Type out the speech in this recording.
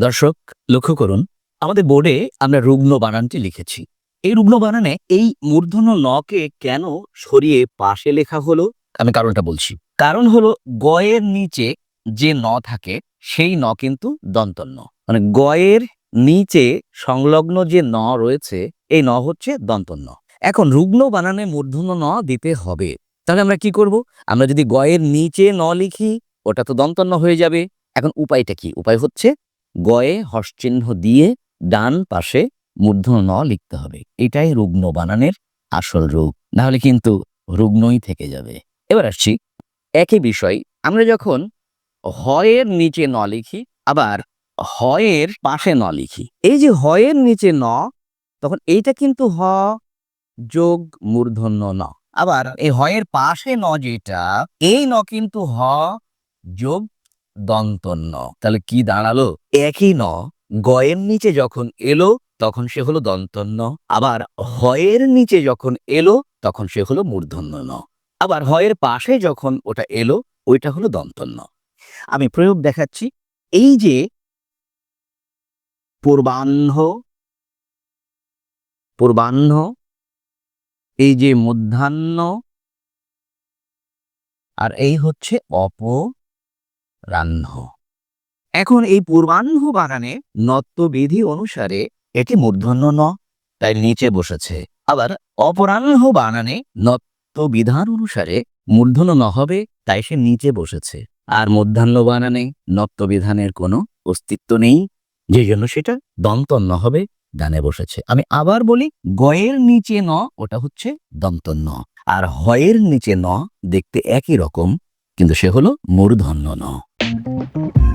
দর্শক, লক্ষ্য করুন, আমাদের বোর্ডে আমরা রুগ্ন বানানটি লিখেছি। এই রুগ্ন বানানে এই মূর্ধন্য নকে কেন সরিয়ে পাশে লেখা হলো? আমি কারণটা বলছি। কারণ হলো গয়ের নিচে যে ন থাকে, সেই ন কিন্তু দন্তন্য। মানে গয়ের নিচে সংলগ্ন যে ন রয়েছে, এই ন হচ্ছে দন্তন্য। এখন রুগ্ন বানানে মূর্ধন্য ন দিতে হবে। তাহলে আমরা কি করব? আমরা যদি গয়ের নিচে ন লিখি, ওটা তো দন্তন্য হয়ে যাবে। এখন উপায়টা কি? উপায় হচ্ছে গয়ে হর্ষচিহ্ন দিয়ে ডান পাশে মূর্ধন্য ন লিখতে হবে। এটাই রুগ্ন বানানের আসল রূপ। নাহলে কিন্তু রুগ্নই থেকে যাবে। এবার আসছি একই বিষয়। আমরা যখন হয়ের নিচে ন লিখি, আবার হয়ের পাশে ন লিখি। এই যে হয়ের নিচে ন, তখন এইটা কিন্তু হ যোগ মূর্ধন্য ন। আবার এই হয়ের পাশে ন যেটা, এই ন কিন্তু হ যোগ দন্তন্য। তাহলে কি দাঁড়াল? একই ন, গয়ের নিচে যখন এলো, তখন সে হলো দন্তন্য। আবার হয়ের নিচে যখন এলো, তখন সে হলো মূর্ধন্য ন আবার হয়ের পাশে যখন ওটা এলো, ওইটা হলো দন্তন্য। আমি প্রয়োগ দেখাচ্ছি। এই যে পূর্বাহ্ন পূর্বাহ্ন, এই যে মধ্যাহ্ন, আর এই হচ্ছে অপরাহ্ন এখন এই পূর্বাহ্ন বাগানে নত্যবিধি অনুসারে এটি মূর্ধন্য ন, তাই নিচে বসেছে। আবার অপরাহ্ন বানানে নত্য বিধান অনুসারে মূর্ধন্য ন হবে, তাই সে নিচে বসেছে। আর মধ্যাহ্ন বানানে নত্য বিধানের কোনো অস্তিত্ব নেই, যে জন্য সেটা দন্তন্য হবে, ডানে বসেছে। আমি আবার বলি, গয়ের নিচে ন, ওটা হচ্ছে দন্তন্য আর হয়ের নিচে ন দেখতে একই রকম, কিন্তু সে হলো মূর্ধন্য ন। Mm-hmm.